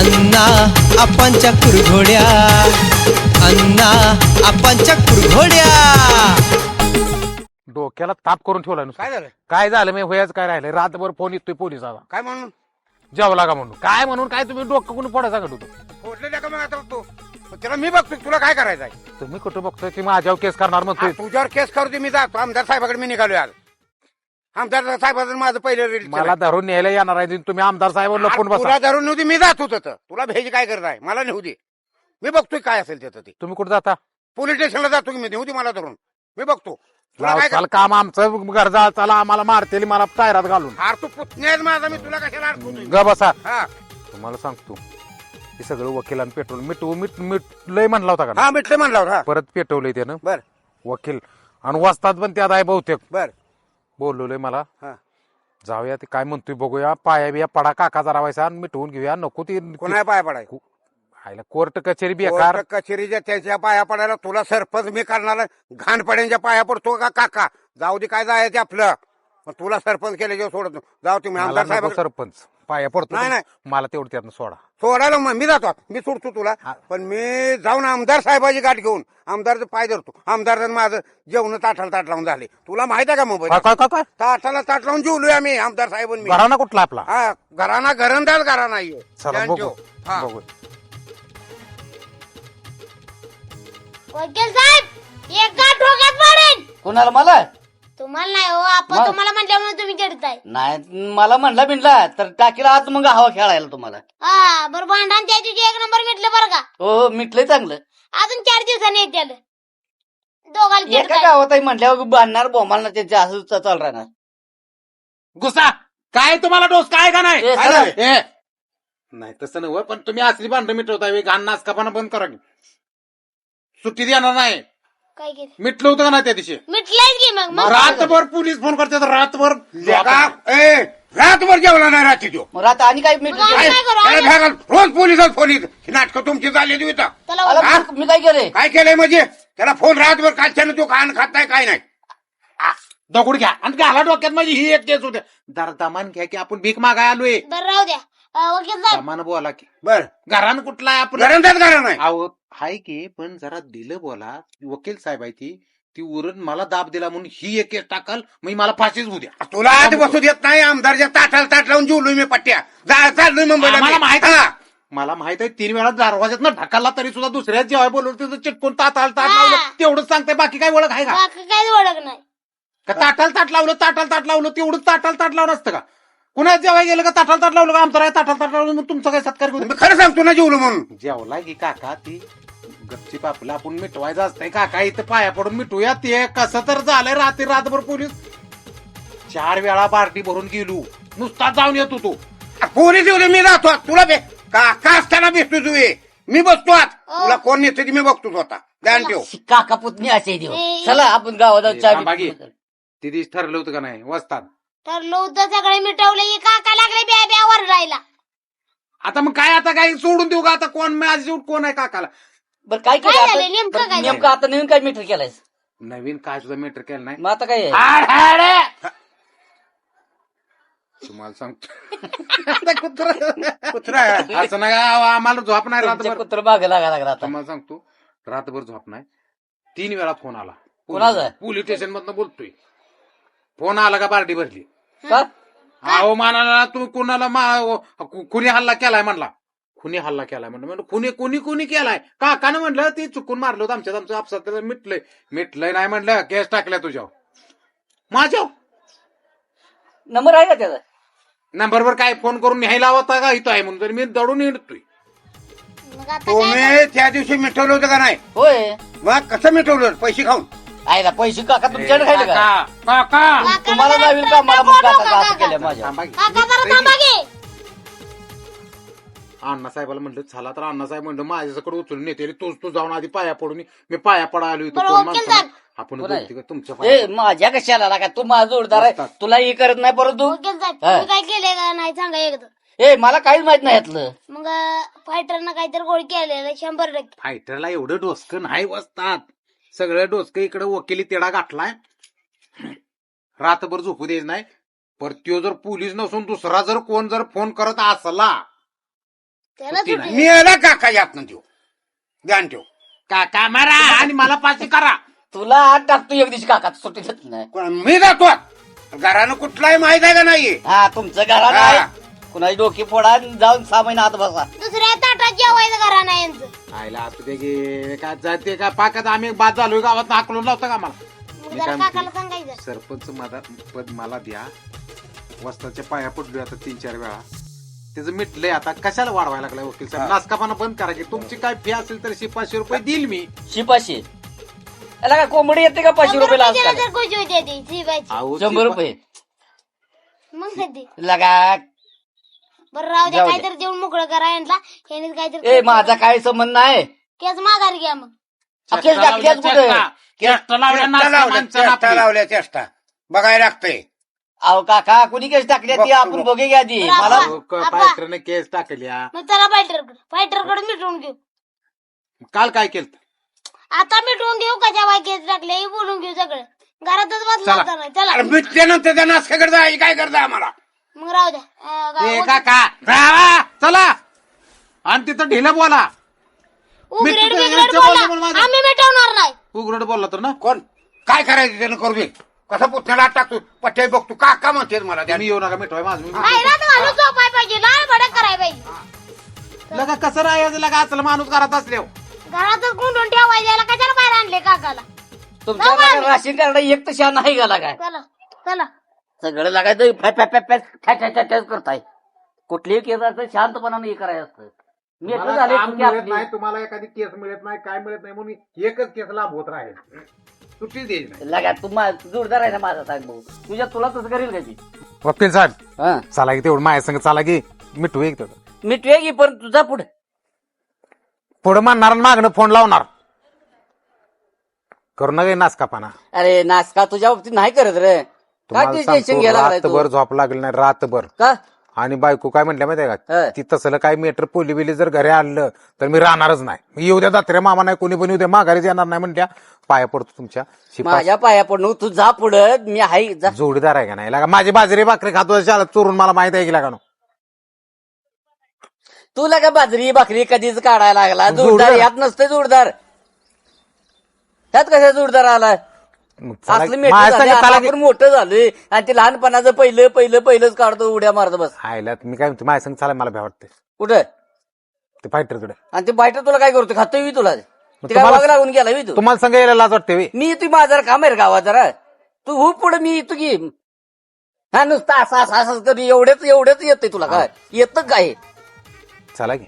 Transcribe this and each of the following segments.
अण्णा आपांच्या कुरघोड्या. अण्णा आपांच्या कुरघोड्या. डोक्याला ताप करून ठेवला नुसतं. काय झालं? काय झालं मी? होयाच काय राहिलं रातभर फोन येतोय पोलिसाला काय म्हणून? जेवला का म्हणून. काय म्हणून? काय तुम्ही डोकं कोणी फोडायचा का होतो? फोडले का मग आता तू? मग त्याला मी बघतो तुला काय करायचं आहे तुम्ही कुठं बघतोय? की माझ्यावर केस करणार मग आ, तुझ्यावर केस करू दे मी जातो. आमदार साहेबाकडे मी निघालोय आज. आमदार साहेबाचं माझं पहिलं रील मला धरून न्यायला येणार आहे तुम्ही आमदार साहेबांना तुला बसा. धरून नव्हती मी जात होतो तर. तुला भेज काय करत आहे? मला नेऊ दे. मी बघतोय काय असेल त्याचं ते. तुम्ही कुठं जाता? पोलीस स्टेशनला जातो की मी नेऊ दे मला धरून. मी बघतो. तुला काय काम आमचं गरजा चला आम्हाला मारतेली मला टायरात घालून. हार तू पुतण्यास माझा मी तुला कशाला अडकवतोय ग बसा. हा. तुम्हाला सांगतो हे सगळं वकिलांनी पेट्रोल मिटवू मिट मिटलंय म्हणला होता का हा मिटले म्हणला होता. परत पेटवलंय त्यानं. बर. वकील आणि वस्तात पण त्यात आहे बहुतेक. बर. बोलवलंय मला. हा. जाऊया ते काय म्हणतोय बघूया. पाया बिया पडा काका जरा व्हायचा आणि मिटवून घेऊया. नको ती कोणा पाया पडाय आयला कोर्ट कचेरी बेकार. कोर्ट कचेरीच्या त्याच्या पाया पडायला तुला सरपंच मी करणार घाण पड्यांच्या पाया पडतो का काका? जाऊ दे काय जायचं आपलं. पण तुला सरपंच केल्याशिवाय सोडत नाही. जाऊ तुम्ही मला आमदार नको साहेब सरपंच. पाया पडतो नाही, नाही. मला तेवढं त्यातनं सोडा. सोडायला मग मी जातो आता. मी सोडतो तुला. पण मी जाऊन आमदार साहेबाची गाठ घेऊन आमदारचं पाय धरतो. आमदार माझं जेवण ताटाला ताट लावून झाले. तुला माहीत आहे का मोबाईल? काय काय काय काय? ताटाला ताट लावून जेवलोय आम्ही आमदार साहेबांनी मी. घराना कुठला आपला? हा घराना घरंदाज घरा नाहीये चला बघू. हा. बघू. वकील साहेब एक गाठ डोक्यात पडेल कोणाला मला तुम्हाला नाही हो आपण मग? तुम्हाला म्हटल्यामुळे तुम्ही करताय नाही मला म्हणला बिनला तर टाकीला आज मग हवा खेळायला तुम्हाला हा बरं भांडण त्या दिवशी एक नंबर मिटलं बरं का हो हो मिटलंय चांगलं अजून चार दिवसांनी येते दोघांना एका चिडताय. गावात आहे म्हटल्यावर बांधणार बोमाला त्यांचे असं च- चालू राहणार गुसा काय तुम्हाला डोस काय का नाही ए, काय चला. झालं? ए, नाही तसं नव्हे पण तुम्ही असली भांडण मिटवताय घाण नाचकापणा बंद करा की. सुट्टी देणार नाही काय केलं? मिटलं होतं का नाही त्या दिवशी? मिटलंयच की मग मग? रातभर पोलीस फोन करतात रातभर लेका, ए, रातभर जेवला नाही रात्री तो. मग आता आणि काय मिटलं? मग काय काय करू? त्याला आम्ही? भेगाल रोज पोलिसात फोन येत. नाटक तुमची चालली होता त्याला आला, मी- काय केलंय? काय केलंय म्हणजे? त्याला फोन रातभर कालच्यानं तो खाण खात नाही काय नाही. दगड घ्या. आणि घाला डोक्यात माझी ही एक केस होते. जरा दमान घ्या की आपण भीक मागाय आलोय. बरं राहू द्या. अं, वकील साहेब दमान बोला की. बर. घरान कुठला आहे आपण घरंदाज घरा नाही अहो हाय की पण जरा दिलं बोला. वकील साहेब आहे ती. ती उरून मला दाब दिला म्हणून ही एक केस टाकाल मग मला फाशीच होऊ द्या. तुला आत बसू देत नाही आमदारच्या ताटाला ताट लावून जेवलोय मी पट्ट्या. जा चाललोय मुंबईला आम्हाला मी. माहीत हा. मला माहीत आहे तीन वेळा दरवाज्यात ना ढकलला तरी सुद्धा दुसऱ्याच जेव्हा बोलवलं तिथं चिटकून ताटाला ताट. लावलं तेवढंच सांगताय बाकी काय ओळख आहे का? बाकी काहीच ओळख नाही. का ताटाला ताट लावलं ताटाला ताट लावलं तेवढंच ताटाला ताट लावलं असतं का? कुणा जेव्हा गेलं का ताटाला ताट लावलं का? आमचं आहे ताटाला ताट लावलं मग तुमचा काय सत्कार करू? मी खरं सांगतो ना जेवलो म्हणून. जेवला की काका ती गपचीप आपलं आपण मिटवायचं असतंय. काका इथं पाया पडून मिटूया. ते कसं तर झालंय रात्री रातभर पोलीस. चार वेळा बार्टी भरून गेलो. नुसता जाऊन येत होतो पोलीस येऊ दे मी राहतो आत. तुला बे का का असताना भेटतो तू ये मी बसतो आत तुला कोण नेते ते मी बघतो स्वतः. ध्यान ठेव. काका पुतणी असे देव ए. चला आपण गावात जाऊ, चहा थांबा की. पिऊ. ते दिवशी ठरलं होतं का नाही? वस्तात तर लोक सगळे मिटवले की काका लागले ब्या ब्या वर राहिला आता मग काय आता काय सोडून देऊ का आता कोण माझी कोण आहे काकाला बरं काय काय केलं झालं? आता? नेमकं बरं, काय नेमकं आता नवीन काय मीटर केलाय नवीन काय सुद्धा मेटर केलं नाही मग आता काय आहे? हाड, हाड. तुम्हाला सांगतो आता कुत्रं- कुत्रा आहे. असं नाही आम्हाला झोप नाही तुमच्या रातभर कुत्र मागे लागा लागला आता तुम्हाला सांगतो रातभर झोप नाही तीन वेळा फोन आला कोणाचा? पोलीस स्टेशन मधनं बोलतोय फोन आला का बार्टी भरली? का? अहो मानाला तू कुणाला मा- कु- कुणी हल्ला केलाय म्हणला. कुणी हल्ला केलाय म्हणलं? म्हणलं कुणी कुणी कुणी केलाय? काकानं म्हणलं ती चुकून मारलं होतं आमच्यात. आमचं आपसात त्याला मिटलंय. मिटलंय नाही म्हणलं. केस टाकल्या तुझ्या माझ्या नंबर आहे का त्याचा? नंबरवर काय फोन करून न्यायला होता का? इथं आहे म्हणून तर मी दडून येतोय. मग आता काय तुम्ही त्या दिवशी मिटवलं होतं का नाही? होय. मग कसं मिटवलं? पैसे खाऊन. आयला पैसे काका तुमच्याकडे खायले का? काका, तुम्हाला नवीन का? मला मग काका का असं काका? केलं माझ्या. थांबा की. काका जरा थांबा की. अण्णासाहेबाला म्हणलं चला तर अण्णासाहेब म्हणलं माझ्याकडे उचलून नेते तूच तू जाऊन आधी पाया पडून ये. मी पाया पडा आलो इथं बरं, कोण वकील माणसं. आपण तुमच्या ए पाया माझ्या कशाला लागा? तू माझा जोडदार आहे. तुला हे करत नाही परंतु हा. तुम्ही काय केलंय का? नाही सांगा एकदा. ए मला काहीच माहीत नाही यातलं मग फायटरनं काहीतरी गोळी केलेलं शंभर टक्के. फायटरला एवढं डोसकं नाही बसतात. सगळं डोसकं इकडे वकिली तेडा गाठलाय. रातभर झोपू द्यायच नाही. पर त्यो जर पोलीस नसून दुसरा जर कोण जर फोन करत असला त्याला सुट्टी सुट्टी मी याला काका यात न देऊ ध्यान ठेव. काका मारा आणि मला पाची करा. तुला आत टाकतो एक दिवशी काका सुट्टी देत नाही. कोण- मी जातो घरानं कुठलाही माहीत आहे का नाही? हा तुमचं घरात हा. आहे. कुणाची डोकी फोडा आणि जाऊन सहा महिना आत बसा. दुसऱ्या जेवायचं घरा नाही यांचं? आयला असू दे गे काय जाते काय पाकात आम्ही बाद झालोय गावात हाकलून लावता का मला मग मी जरा काय काकाला म्हणतो? सांगायचं. सरपंच माझा पद मला द्या. वस्ताच्या पाया पडलोय आता तीन चार वेळा. त्याचं मिटलंय आता. कशाला वाढवायला लागलाय वकील साहेब? नाचकापाना बंद करा की. तुमची काय फी असेल तर पाचशे रुपये देईल मी. शिपाशी? याला काय कोंबडी येते का पाचशे रुपये रुपये दिलं लावतात तर खुशी होते ती शिवायची अहो, शंभर रुपये. मग कधी? लगा बरं राहू द्या जाऊ द्या. काहीतरी देऊन मोकळं करा यांना. यांनी काहीतरी ए माझा काय संबंध नाही केस माघारी घ्या मग. अखेर टाकल्यात कुठे चेष्टा. चेष्टा. लावल्या, चेष्टा नाचका लावल्या, माणसानं चेष्टा आपली. लावल्या चेष्टा. बघायला लागतंय. अहो काका कुणी केस टाकली ती? बघतो, आपण बघतो. बघे घ्या ती. बरं, मला. फायटरने केस टाकल्या. मग चला फायटर फायटरकडे मिटवून घेऊ. काल काय केलं आता मिटवून घेऊ का जेव्हा केस टाकले? हे बोलून घेऊ सगळं. घरातच चला. बसला नाही चला. अरे मिटल्यानंतर त्या नाचक्याकडे जायची काय करता आम्हाला? मग राहू द्या. ए काका जावा, चला. आणि तिथं ढिलं बोला. माझं- आम्ही मिटवणार नाही. उघड बोलला तर ना? कोण? काय करायचं त्यानं करू दे कसं पुतण्याला हात टाकतो? पट्ट्या बघतो काका म्हणते मला त्या मी येऊ नका मिठवाय माझं. मी बाहेरात घालून झोपाय पाहिजे. लाल भडक करायला पाहिजे. लगा कसं राहायचं? लगा आचला माणूस घरात असल्यावर. घरातच गुंडून ठेवायचे याला कशाला बाहेर आणले काकाला? तुमच्या. राशीन कार्ड एक तर शहा नाही गेला काय? चला चला. सगळं लागायचं फॅ फॅ फॅ फॅ फॅ फॅ फॅ फॅ करताय. कुठलीही केस असतं शांतपणाने हे करायचं असतं. मी एकटं मला झाले काम चुकी मिळत आपली. नाही तुम्हाला एखादी केस मिळत नाही काय मिळत नाही म्हणून एकच केस लाभ होत राहील. सुट्टी नाही. लगा तू मा- जोडदार आहे ना माझा सांग भाऊ. तुझ्या तुला तसं करेल का ती? वकील साहेब हा. चला की तेवढं माझ्या संग चला की मिठू एक तेवढं मी की पण तुझा पुढे. पुढं मानणार आणि मागणं फोन लावणार. करू नका नाचका पाना अरे नाचका तुझ्या बाबतीत नाही करत रे. काय तुम्हाला टेन्शन सांगतो, घ्यायला लागलाय तू? रातभर झोप लागली नाही रातभर. का? आणि बायको काय म्हटल्या माहितीये हा. का ती तसलं काय मीटर पोली बिली जर घरी आणलं तर मी राहणारच नाही. मी येऊ द्या दात्रे मामा नाही कोणी पण येऊ द्या माघारीच येणार नाही म्हणत्या पाया पडतो तुमच्या. माझ्या पाया पडणं तू जा पुढं मी आहे जा. जोडीदार आहे का नाही? लागा माझी बाजरी भाकरी खातो शाळेत चोरून मला माहीत आहे की लागा नो. तुला का बाजरी भाकरी कधीच काढायला लागला. जोडदार. जोडदार? यात नसते जोडदार. त्यात कशा जोडदार आला मग चला- असलं की- आपण मोठं झालोय आणि ते लहानपणाचं पहिलं पहिलं पहिलंच काढतो उड्या मारतो बस. आयला मी काय म्हणतो माझ्या संग चला मला भ्या वाटते कुठं? ते फायटरकडे आणि ते बायटर तुला काय करतो खातोय मी तुला. ते काय तुम्हाला- वाग लागून गेला मी तू. तुम्हाला संग यायला लाज वाटते वे मी येतोय माझा जरा काम आहे रे गावात जरा. तू हो पुढे मी येतो की. हा नुसतं असं असं असं कधी एवढ्याच एवढ्याच येतंय तुला काय? येतं काय? चला की.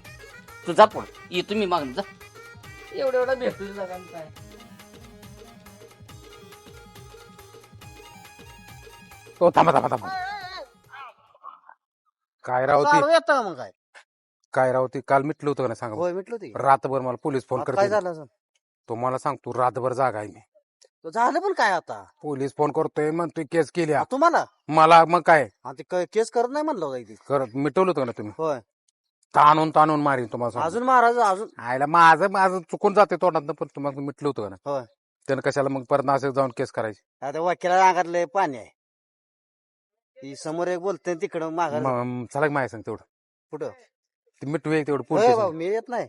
तुझा पुढे. येतो मी मागून जा. एवढं एवढं भेटतो तुला काय? तो थांबा थांबा थांबा. काय राहती येतं मग काय? काय राहती काल मिटलं होतं का नाही सांगा? होय मिटलं ते रातभर मला पोलीस फोन काय करते झालं अजून? तुम्हाला सांगतो रातभर जागा आहे मी. तो झालं पण काय आता? पोलीस फोन करतोय म्हणतोय केस केली आ, तुम्हाला? मला मग काय? ते क- केस करत नाही म्हणलं होतं इथे. करत मिटवलं होतं का ना तुम्ही? होय. ताणून ताणून मारीन तुम्हाला सांगतो. अजून महाराज अजून आयला माझं माझं चुकून जाते तोंडात पण तुम्हाला मिटलं होतं का ना होय. त्यानं कशाला मग परत असं जाऊन केस करायची? आता वकिला अंगातले पाणी आहे. ती समोर एक बोलते तिकडं माघार मग चला की माझ्या सांग तेवढं. कुठं? ते मिटू एक तेवढं होय बाबा, मी येत नाही.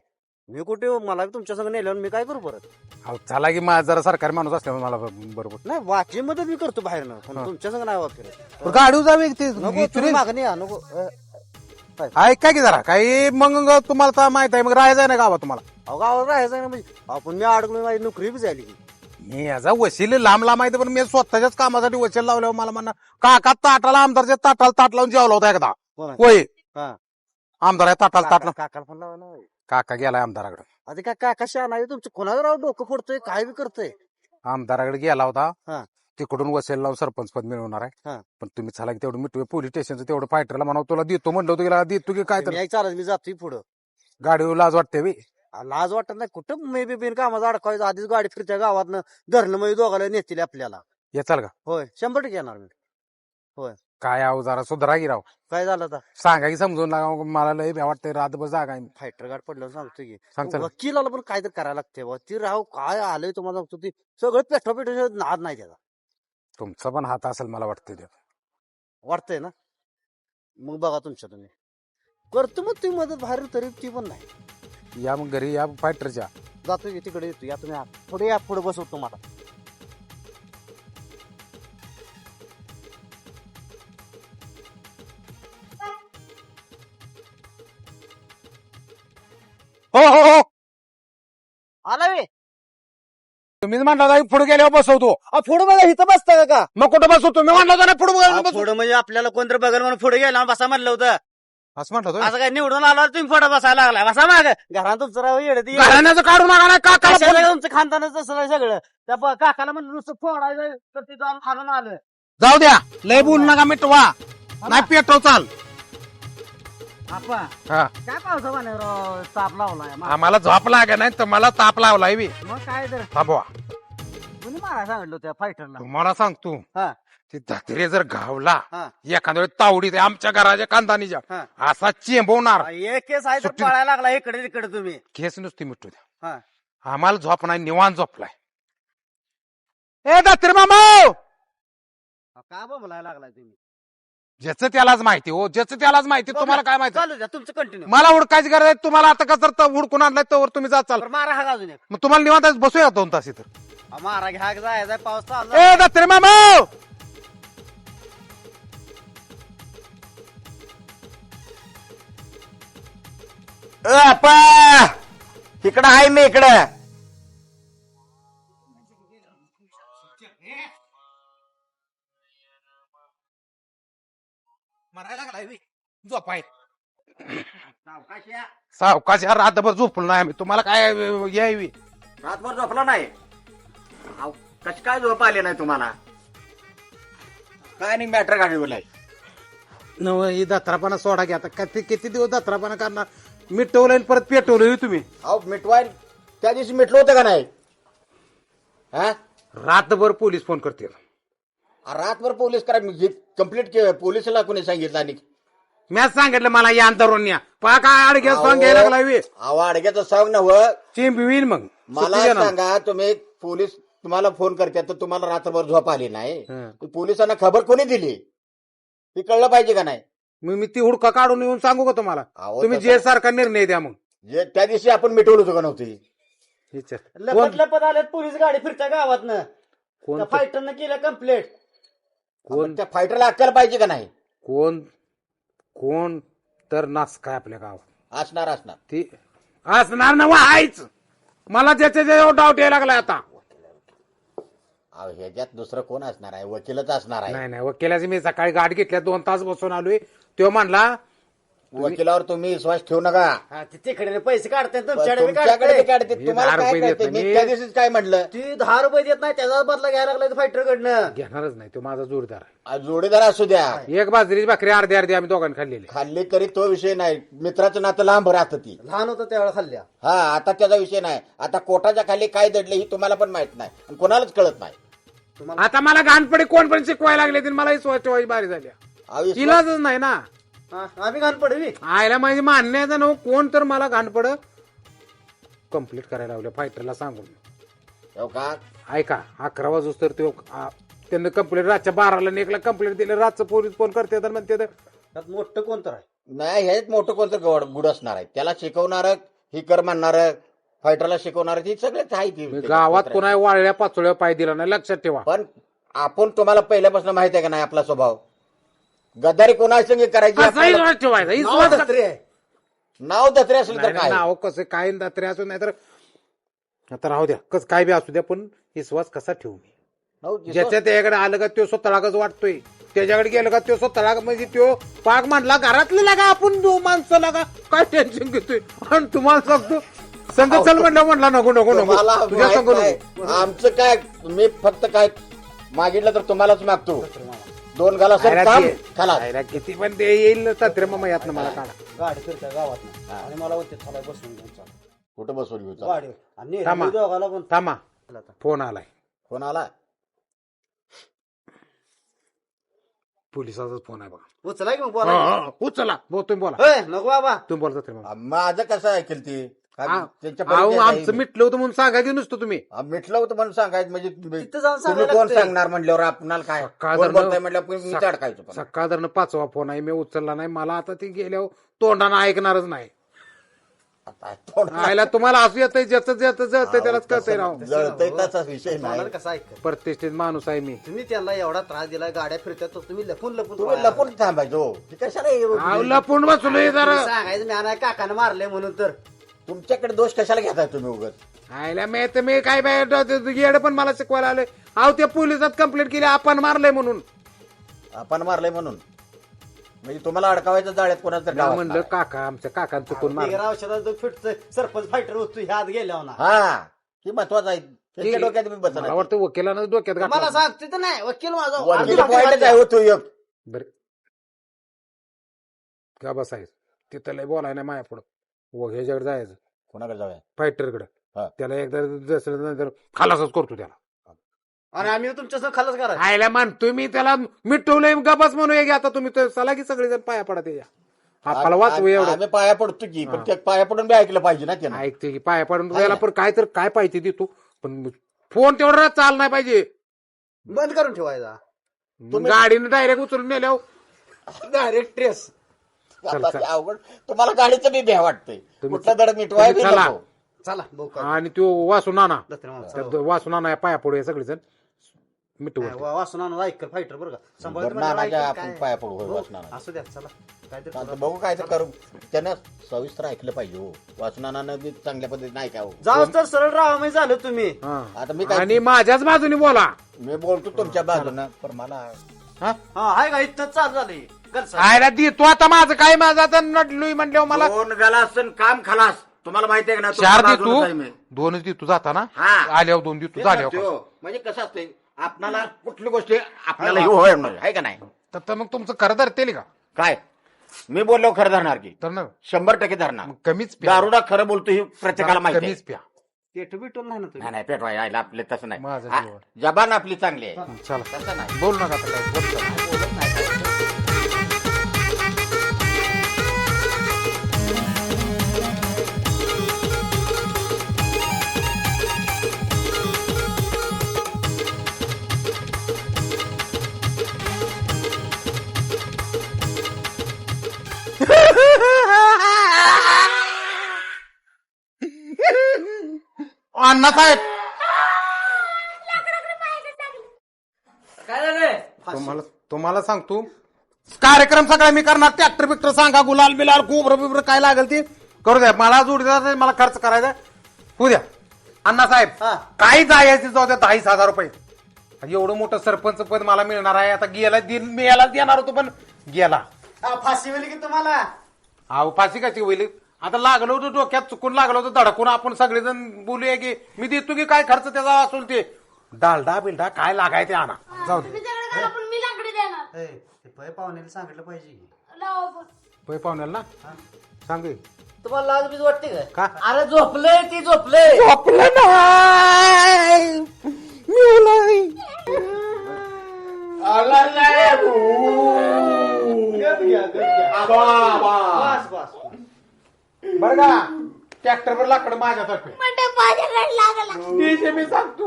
मी कुठे येऊ? मला तुमच्या संग नेल्यावर मी काय करू परत? अहो, चला की माझा जरा सरकारी माणूस असल्यामुळे मला ब- बरोबर. नाही वाची मदत मी करतो बाहेर पण हा. तुमच्या संग नाही बरं, गाडी जावे ते नको इथून तुम्ही. मागणी या नको. अ, ऐका की जरा काही मग तुम्हाला तर माहीत आहे मग राहायचं आहे ना गावात तुम्हाला? अहो, राहायचं ना म्हणजे आपण मी अडकलो माझी नोकरी बी झाली. की मी याचा वशील लांब लांब आहे पण मी स्वतःच्याच कामासाठी वशील लावल्यावर मला म्हणा काका ताटाला आमदारच्या ताटाला ताट लावून जेवला होता एकदा? होय हा. आमदार आहे ताटाला ताट काका- लावून काकाला लावा ना. काका गेलाय आमदाराकडे काय काका शहाणा आहे तुमचं कोणाला राव डोकं फोडतोय काय बी करतोय आमदाराकडे गेला होता हा. तिकडून वसेल लावून सरपंच पद मिळवणार आहे हा. पण तुम्ही चला की तेवढं मिटवे पोलीस स्टेशनचं तेवढं फायटरला म्हणा तुला देतो म्हणलं होतं की ला देतो की काय तर मी चालत मी जातोय पुढं गाडीवर लाज वाटते बी लाज वाटत नाही. कुठं मे बी बिन कामाचं अडकायचं आधीच गाडी फिरत्या गावातनं धरणं मध्ये दोघाला नेतील आपल्याला. येचाल का? होय. शंभर टक्के येणार मी. काय आहो जरा सुधरा की राव. काय झालं आता? सांगा की समजून लागा. मला लय भ्या वाटतंय. रातभर जागा आहे. फायटर गाड पडलं सांगतो की. सांग चला. वकिलाला पण काहीतरी करायला लागते बा ती राव काय आलंय तुम्हाला सांगतो ती. सगळं पेठो पेठो नाद नाही त्याचा. तुमचा पण हात असेल मला वाटतंय ते वाटतंय ना? मग बघा तुमच्या तुम्ही. करतो मग तुम्ही मदत बाहेर तरी ती पण नाही. या मग घरी या फायटरच्या जातो की तिकडे येतो या तुम्ही आत. पुढे या पुढे बसवतो तुम्हाला. हो हो हो. आला वे. तुम्हीच म्हणला होता की पुढे गेल्यावर बसवतो. पुढे बघा इथं बसता का? मग कुठं बसवतो? मी म्हणलं होतं ना पुढे पुढे म्हणजे आपल्याला कोणतरी बघल म्हणून पुढे गेला बसा म्हणलं होतं. असं म्हणलं होतं असं काय निवडून आला तुम्ही पुढे बसायला लागला बसा माग. घरात तुमचं राव घराण्याचं काढू नका ना का कशाला तुमचं खानदानच तसं सगळं? त्या प- काकाला म्हणलं नुसतं फोडायचं तर ते जाऊन खाणून आलं. जाऊ द्या. लय बोलू नका मिटवा. नाही पेटव चाल. आपा. हा. काय पावसा ताप लावलाय? मग आम्हाला झोप लागे नाही तर मला ताप लावलाय बी. मग काय तर. थांबवा. कुणी मारा सांगितलं त्या फायटरला तुम्हाला सांगतो. हा. ते धत्रे जर घावला हा. एखाद्या वेळी तावडीत आमच्या घराच्या कांदानीच्या हा. असा चेंबवणार. एक केस आहे तर सुट्टी- पळायला लागला इकडे तिकडे तुम्ही. केस नुसती मिटू द्या. हा. आम्हाला झोप नाही निवांत झोपलाय. ए दत्रे मामा! का बोलायला लागलाय तुम्ही? ज्याचं त्यालाच माहिती हो ज्याचं त्यालाच माहिती तुम्हाला काय माहिती? चालू द्या तुमचं कंटिन्यू मला हुडकायची गरज आहे तुम्हाला आता कसं तर हुडकून आणलाय तर तुम्ही जात चाल. मारा हा अजून एक. मग तुम्हाला निवांत बसूया दोन तास इथं. हा, मारा घ्या जायचा पाऊस. ए दत्रे मामा! इकडं आहे मी इकडं. झोपाय सावकाश या रातभर झोपलो नाही आम्ही. तुम्हाला काय अं, यावी? रातभर झोपला नाही. कश काय झोप आले नाही तुम्हाला? काय नाही मॅटर गाडीवर नव ही सोडा घ्या आता. किती किती दिवस दत्रापाना करणार? मिटवलं आणि परत पेटवलं तुम्ही. अहो मिटवाय त्या दिवशी मिटलं होतं का नाही? हा? रातभर पोलीस फोन करतील. रातभर पोलीस करा कंप्लीट पोलिसला कोणी सांगितलं आणि मॅच सांगितलं मला या अंतरून या पहा काय अडग्या सॉंग घ्यायला लागला वे अहो अडग्याचं सांग ना व. चिंब होईल मग. मला सुट्टी देणार. सांगा तुम्ही पोलीस तुम्हाला फोन करतात तर तुम्हाला रात्रभर झोप आली नाही. हं. तर पोलिसांना खबर कोणी दिली? हे कळलं पाहिजे का नाही? मग मी ती हुडका काढून येऊन सांगू का तुम्हाला? अहो, तुम्ही तसं- जे सारखा निर्णय द्या मग. जे त्या दिवशी आपण मिटवलं होतं का नव्हती? विचार. लपत कोण? लपत आल्यात पोलीस गाडी फिरत्या गावातनं. कोण फायटरनं केलं कंप्लेंट कोण? त्या फायटरला अक्कल पाहिजे का नाही? कोण? कोण तर नास काय आपल्या गावात. असणार असणार. ती असणार ना आहेच मला त्याच्या त्याच्यावर डाऊट यायला लागलाय आता. अहो ह्याच्यात दुसरं कोण असणार आहे? वकीलच असणार आहे. नाही नाही वकिलाची मी सकाळी गाठ घेतल्या दोन तास बसून आलोय. तो म्हणला वकिलावर तुम्ही विश्वास ठेवू नका. हा, ते तिकडे पैसे काढते तुमच्याकडे बी तुमच्याकडे बी काढते. काढते हे तुम्हाला दहा काय रुपये देत कळते नाही. मी त्या दिवशीच काय म्हटलं ती दहा रुपये देत नाही त्याचा बदला घ्यायला लागलाय फायटर कडनं घेणारच नाही तो माझा जोडदार आहे. आ, जोडीदार असू द्या. एक बाजरीची भाकरी अर्धी अर्धी आम्ही दोघांनी खाल्लेली. खाल्ली तरी तो विषय नाही. मित्राचं नातं लांब राहतं ती. लहान होतं त्यावेळेला खाल्ल्या. हा आता त्याचा विषय नाही. आता कोटाच्या खाली काय दडले ही तुम्हाला पण माहीत नाही. आणि कोणालाच कळत नाही. आता मला घाणपडी कोण पण शिकवायला लागले तर मला स्वच्छ बारी झाली. इलाजच नाही ना. हा, आम्ही घाण पडवी आयला माझी मान्यता नव कोण तर मला घाणपड कंप्लीट करायला लावलं फायटरला सांगून. हो का? ऐका अकरा वाजूस तर तो आ, त्यांना कंप्लेंट रातच्या बाराला निघला कंप्लेंट दिलं रातचं पोलीस फोन करते तर म्हणते तर, त्यात मोठं कोणतं आहे? नाही हेच मोठं कोणतं गवड गुड असणार आहे. त्याला शिकवणार ही कर म्हणणार फायटरला शिकवणार ही सगळेच आहे ती गावात कोणा वाळल्या पाचोळ्या पाय दिला नाही लक्षात ठेवा. पण आपण तुम्हाला पहिल्यापासून माहीत आहे का नाही आपला स्वभाव? गद्दारी कोणासंग करायची आपल्याला- ठेवायचा. नाव दत्रे. आहे. नाव दसरे असेल तर नाही, काय? नाव कसं काय दात्रे असू नाही तर आता राहू द्या. कस काय बी असू द्या पण विश्वास कसा ठेवू मी? नाव जिथं- ज्याच्या त्याच्याकडे आलं का तो स्वतःलाच वाटतोय. त्याच्याकडे गेलं का तो स्वतःला म्हणजे तो पाक म्हणला घरातले लागा आपण दो माणसं लागा. काय टेन्शन घेतोय? आणि तुम्हाला सांगतो संघ चल म्हणलं म्हणला नको नको नको. तुम्हाला तुझ्या माहीत नाही. नको आमचं काय मी फक्त काय मागितलं तर तुम्हालाच मागतो. दोन गाला सर आयला काम ते- खाला. आयला किती पण ते येईल तत्रे मग यातनं मला काढा. गाडी फिरत्या गावात आणि मला होते चला बसून घेऊन चाल. कुठं बसवली होती गाडी. आणि थांबा. नेहमी दोघाला पण थांबा. फोन आलाय. फोन आला पोलिसाचाच फोन आहे बघा. उचला की मग बोला हा, उचला. बो तुम्ही बोला. नको बाबा. तुम्ही बोला तत्रे मग आ, माझं कसं ऐकेल ती? काय आ- त्यांच्या अहो परिचयात आहे आमचं मी. मिटलं होतं म्हणून सांगायचं नुसतं तुम्ही. आ, मिटलं होतं म्हणून सांगायचं म्हणजे तुम्ही तिथं जाऊन तुम्ही सांगायला कोण लागतंय. सांगणार म्हणल्यावर आपणाला काय? सकाळ कोण धरणं- बोलताय म्हटल्यावर मी अडकायचो पण. सकाळ धरणं पाचवा फोन आहे मी उचलला नाही. मला आता ती गेल्यावर तोंडानं ऐकणारच नाही. आता तोंड- आयला तुम्हाला असू येतंय ज्याचं ज्याचं जळतंय त्यालाच कळतंय राव जळतंय त्याचा विषय नाही. मला कसं ऐक प्रतिष्ठित माणूस आहे मी. तुम्ही त्यांना एवढा त्रास दिला गाड्या फिरत्या तर तुम्ही लपून लपून तुम्ही पळाला. लपून थांबायचो. हो. ती कशाला हे अहो, लपून बसलोय जरा. तुम्ही सांगायचं मी नाही काकानं मारले म्हणून तर. तुमच्याकडे दोष कशाला घेताय तुम्ही उगत आयला मी तर मी काय बाय येड पण मला शिकवायला आले अहो त्या पोलिसात कंप्लेंट केली आपण मारलंय म्हणून. आपण मारलंय म्हणून? म्हणजे तुम्हाला अडकावायचं जाळ्यात कोणाचं मी गावात? म्हणलं. काका आमच्या काकांचं चुकून मार फिटतोय. सरपंच फायटर होतो ह्यात गेल्या ना हा ही महत्वाचं आहे. त्यांच्या डोक्यात मी बसत मला वाटतं वकिलानं डोक्यात मला घातलं. सांगते तर नाही वकील माझा आहे हो तो एक. बरं. का बसायचं? तिथं लय बोलाय नाही माया पुढं. व ह्याच्याकडे जायचं. कोणाकडे जाऊया? फायटरकडे. हा. त्याला एकदा जसं नंतर खलासच करतो त्याला. आणि आम्ही तुमच्या संग खालच करा आयला मानतोय मी त्याला मिटवलंय गबस म्हणूया की आता तुम्ही. तर चला की सगळेजण पाया पडा त्याच्या. आपल्याला वाचू एवढं. आम्ही पाया पडतो की पण ते पाया पडून बी ऐकलं पाहिजे ना त्यानं. ऐकते की पाया पडून त्याला पण काय तर काय पाहिजे देतो पण फोन तेवढा चाल नाही पाहिजे. बंद करून ठेवायचा. गाडीने डायरेक्ट उचलून नेल्यावर. डायरेक्ट ट्रेस ते अवघड. तुम्हाला गाडीचं बी भ्या वाटतंय. तुम्ही- कुठला दड मिटवाय बी चला. नको. चला भाऊ का आणि तो त्या चला. वासून आणा या पाया पुढे सगळेजण. मिटवू नाही, वा- वासून आणून ऐकर फायटर बरं का. सांभाळून बरं, नानाच्या ऐकल आपण काय? पाया पडू होय, हो. असू द्या चला. काहीतरी आता. बघू काय तर करू. त्यानं सविस्तर ऐकलं पाहिजे हो. वाचनानं बी चांगल्या पद्धतीने ऐकावं. जाऊ तर सरळ राहा मी झालं तुम्ही. हा. आता मी काय आणि माझ्याच बाजूने बोला. मी बोलतो तुमच्या बाजूनं पण मला हा? हा हाय का इथं चालू झालंय. गरसा. आयला दी तू आता माझं काय माझं आता नडलोय म्हणल्यावर मला दोन गलास आणि काम खलास. तुम्हाला माहिती आहे का ना चार दे तू. आहे मी. दोनच दे तू जाता ना हा. आल्यावर दोन दे तू तेच झाल्यावर म्हणतोय हो. म्हणजे कसं असतंय आपल्याला कुठली गोष्टी आपल्याला हे. होय म्हणून, आहे का नाही? तर- तर मग तुमचं खरं धरतेल का? काय? मी बोललो खरं धरणार की. तर ना शंभर टक्के धरणार. मग कमीच प्या. दारुडा खरं बोलतो ही प्रत्येकाला माहिती आहे. कमीच प्या. पेटू बिटून नाही ना तुम्ही. नाही नाही पेटवाय आयला आपले तसं नाही. माझं जीवन. जबान आपली चांगली आहे. चला. तसं नाही. बोल नका आता काय बोल. चला. बोलत नाही. अण्णा साहेब काय झालंय तुम्हाला तुम्हाला सांगतो कार्यक्रम सगळा मी करणार. ट्रॅक्टर बिक्टर सांगा गुलाल बिलाल गोबर बिबर काय लागेल ते. करू द्या. मला जोडीदार मला खर्च करायचा होऊ द्या. अण्णा साहेब हा. काही जायचे जाऊ द्या दहाच हजार रुपये. एवढं मोठं सरपंच पद मला मिळणार आहे. आता गेला दिन मी याला देणार होतो पण गेला. हा, फाशी वेळी की तुम्हाला? अहो फाशी कशी होईल? आता लागलं होतं डोक्यात चुकून लागलं होतं धडकून आपण सगळेजण बोलूया की मी देतो की काय खर्च त्याचा असेल ते डालडा बिलडा काय लागाय ते आणा जाऊ दे तुम्ही सगळं करा पण मी लाकडी देणार ए, ते पै पाहुण्याला सांगितलं पाहिजे की. लावा पण. पै पाहुण्याला ना सांग तुम्हाला लाज बीज वाटते का? का अरे झोपले ती झोपले झोपलं नाही मिळालंय. गप घ्या, गप घ्या. बस, बस, बस. बरं का? ट्रॅक्टरवर लाकड माझ्यातर्फे म्हणजे माझ्याकडे लागला. ते मी सांगतो.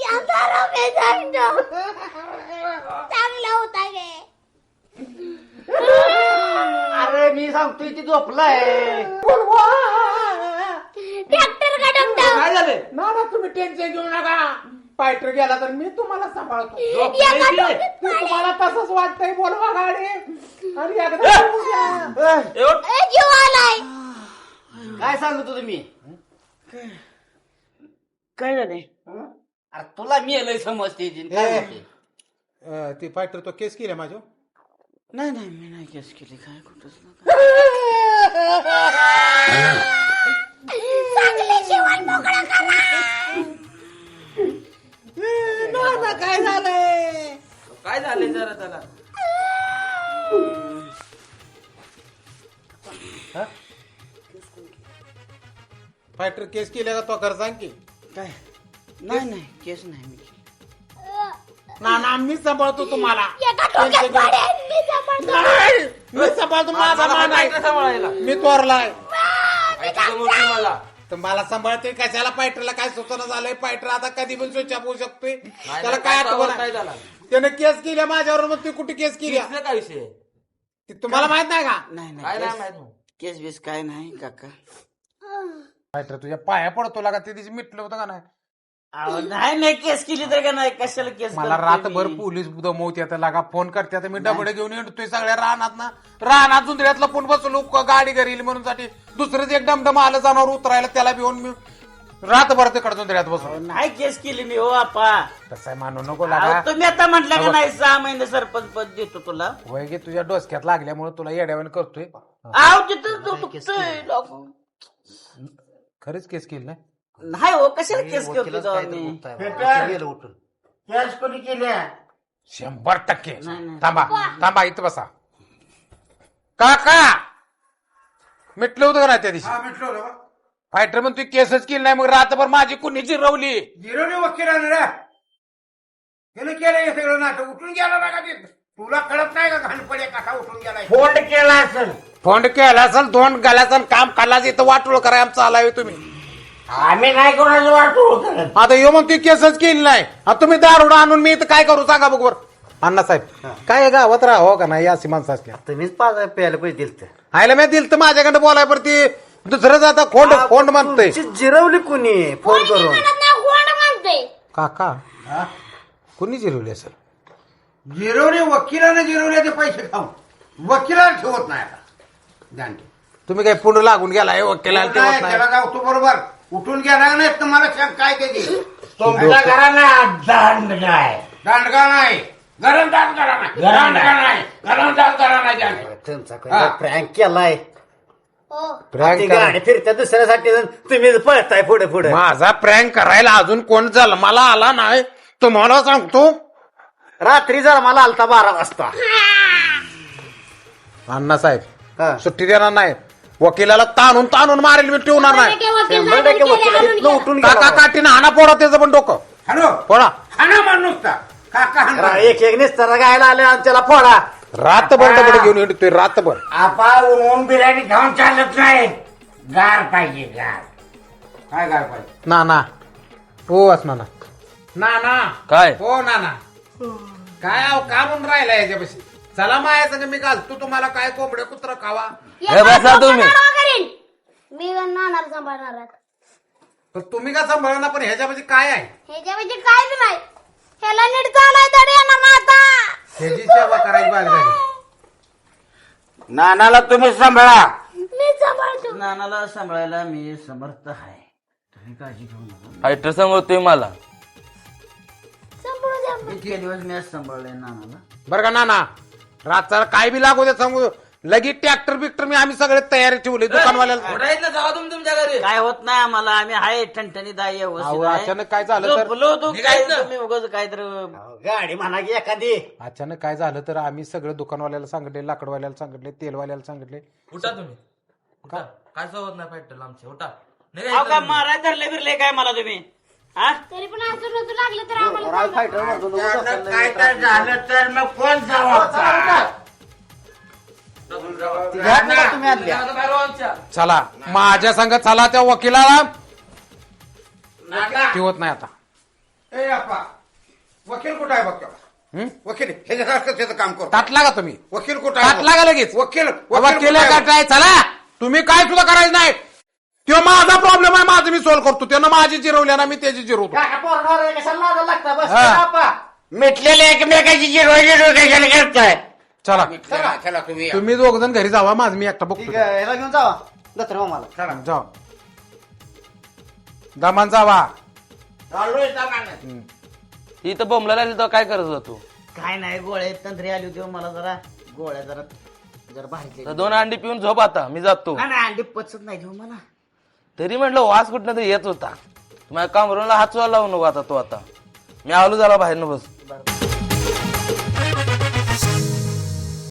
याचा रमे सांगतो चांगला होता गे. अरे मी सांगतोय ती झोपलाय. ट्रॅक्टर का डमडम काय झालं? नाना तुम्ही टेन्शन घेऊ नका. पायटर गेला तर मी तुम्हाला सांभाळतो. एका डोक्यात ते पाणी. तुम्हाला तसंच वाटतंय. बोलवा गाडी. आणि एकदा. ए, आलाय काय सांगतो तुम्ही? काय झालंय? अरे तुला मी लय समजते ते फायटर तो केस केला माझ्या नाही नाही मी नाही केस केली काय कुठंच नका काय झालंय? काय झालंय जरा त्याला? फायटर केस केल्या का तो खरं सांग की. काय? नाही नाही केस नाही मी ना ना मी सांभाळतो तुम्हाला. एका डोक्यात पाडेन, मी सांभाळतो. नाही, मी सांभाळतो माझा मान आहे मी तोरलाय तर मला सांभाळते कशाला पायटरला काय सूचना झालंय? पायटर आता कधी पण स्विच होऊ शकतोय. त्याला काय आठवण त्याने केस केल्या माझ्यावर मग ती कुठे केस केली काय विषय? ती तुम्हाला माहीत नाही का? नाही काय नाही माहीत. केस बीस काय नाही काका. पायटर तुझ्या पाया पडतो का ते दिवशी मिटलं होतं का नाही? अहो, नाही नाही केस केली तर का नाही? कशाला केस मला करतोय रातभर मी? पोलीस दमवते आता लागा फोन करते आता मी डबडे घेऊन येतोय सगळ्या रानात ना. रानात जुंदऱ्यातला फोन बसलो? क- गाडी घरी येईल म्हणून साठी. दुसरंच एक डमडम आलं जाणार उतरायला त्याला भिवून मी रातभर तिकडे जुंदऱ्यात अहो, बसलो नाही केस केली मी हो आपा. तसं आहे मानू नको लागा. अहो, तुम्ही आता म्हटलं का नाही सहा महिने सरपंच पद देतो तुला? वय गे तुझ्या डोसक्यात लागल्यामुळे तुला येड्यावानी करतोय. आव तिथं दुखतोय. खरंच केस केली नाही नाही हो कशाला केस करतो तेव्हा मी केस कोणी केल्या शंभर टक्के. नाही, नाही. थांबा थांबा इथं बसा. काका! मिटलं होतं का नाही त्या दिवशी? हा मिटलो रे. फायटर म्हणतोय केसच केली नाही मग रातभर माझी कुणी जिरवली? जिरोने वकिलाने रे. त्याने केलं हे सगळं नाटक. उठून गेला ना का ते तुला कळत नाही का घाणपडे कसा उठून गेलाय? फोंड केला असेल. फोंड केला असेल दोन गाल्याचं काम काढला इथं वाटोळ करा आमचं आलाय तुम्ही. आम्ही नाही कोणाचं वाटू करत. आता यो म्हणतोय केसच केली नाही. आता तुम्ही दारुडा आणून मी इथं काय करू सांगा बघ बरं. अण्णासाहेब काय गावात राहावं का नाही अशी माणसं असल्या. तुम्हीच पाच प्यायला पैसे दिलते. आयला मी दिल तर माझ्याकडे बोलाय परती दुसरंच आता खोंड खोंड म्हणतोय. जिरवली कुणी फोन कोणी करून? म्हणत नाही, कोण म्हणतंय. काका कुणी जिरवली असेल? जिरवले वकिलाने जिरवल्याचे पैसे खाऊन. वकिलाला ठेवत नाही आता. जाणते तुम्ही काय पुढे लागून गेलाय वकिलाला ते नाही त्याला जाऊ बरोबर. उठून गेला नाही तर मला सांग काय त्याची तुमच्या घराला दांडगाय दांडगा नाही. गरम दांड करा नाही. दांडगा नाही. गरम दांड करा नाही जाणते. तुमचा प्रँक केलाय? हो. Prank ती करा. गाडी फिरत्या दुसऱ्यासाठी तुम्ही पळताय पुढे पुढे. माझा प्रँक करायला अजून कोण झालं मला आला नाही तुम्हाला सांगतो. रात्री जरा मला आलता बारा वाजता. अण्णासाहेब हा. सुट्टी देणार नाही. वकिलाला ताणून ताणून मारेल मी ठेवणार नाही. शंभर टक्के वकील. उठून काका गेला काठीनं हाना पोडा त्याचं पण डोकं. हॅलो. पोडा. हाना माणूस का काका हाना रा- एक एक निस्तारा गायला आले आमच्याला फोडा. रातभर डबड घेऊन येतोय रातभर. आपा ऊन बिर्याणी खाऊन चालत नाही. गार पाहिजे गार. काय गार पाहिजे? ना ना हो असं ना ना ना काय? हो ना ना काय अहो, का म्हणून राहिला याच्यापाशी? चला माया संग मी घालतो तुम्हाला काय कोंबड्या कुत्र खावा. हे बसा तुम्ही. मी नाणार सांभाळणार आहे. तर तुम्ही का सांभाळणार पण ह्याच्यापाशी काय आहे? काहीच नाही. ह्याला नीट चालाय तरी येणार ना आता. ह्याची सेवा करायची बाहेर झाली नानाला तुम्ही सांभाळा. मी सांभाळतो. नानाला सांभाळायला मी समर्थ आहे. तुम्ही काळजी घेऊ नका. फायटर सांगतोय मला. इतके दिवस मी आज सांभाळलंय नानाला. बरं का नाना? रातचा काय बी लागू दे सांगू लगेच ट्रॅक्टर बिक्टर मी आम्ही सगळे तयारी ठेवली दुकानवाल्याला. जावा तुम्ही तुमच्या घरी? काय होत नाही आम्हाला आम्ही आहे अहो, व्यवस्थित आहे. अचानक काय झालं तर? होतो काय निघायचं. तुम्ही उगाच काहीतरी गाडी म्हणा की एखादी. अचानक काय झालं तर आम्ही सगळं दुकानवाल्याला सांगितले लाकडवाल्याला सांगितले तेलवाल्याला सांगितले. उठा तुम्ही. उठा. काय सोबत नाही फायटरला आमच्या उठा. अहो का माराय धरले फिरले काय मला तुम्ही? हा? तरी पण असं नव्हतं लागलं तर आम्हाला सांगा. काय तर झालं तर मग कोण जबाबदार तुम्ही आदल्या आमच्या चला माझ्या संग चला त्या वकिलाला. ठेवत नाही आता. ए अप्पा वकील कुठं आहे बघ तेव्हा. हं? वकील ह्याच्यासारखं त्याचं काम करतो ताटला का तुम्ही. वकील कुठं आहे? ताटला का लगेच. वकील वकील कुठं आहे? काय चला. तुम्ही काय सुद्धा करायचं नाही. तो माझा प्रॉब्लेम आहे माझं मी सॉल्व्ह करतो. त्यानं माझी जिरवल्या ना मी त्याची जिरवतो. काका पोरणार आहे, कशाला नादाला लागता? बस हा. आपा. मिटलेले एकमेकाची जिरवा जिरवा कशाला करताय? चला. चला. चला तुम्ही या. तुम्ही दोघ जण घरी जावा माझं मी एकटा ठीक बघतो आहे घेऊन जावा. दत्र मामाला. जावा. दमान जावा. सामान्य. इथं लागली तर काय करत होता तू? काय नाही गोळ्या तंत्री आली होती हो मला जरा. गोळ्या जरा जरा बाहेर तर दोन अंडी पिऊन झोप आता मी जातो. नाही अंडी पचत नाही घेऊ मला. तरी म्हटलं वास कुठनं तरी येत होता. माझ्या कामरूनला हात चुवा लावू नको आता तो आता. मी आलो झाला बाहेरनं बस.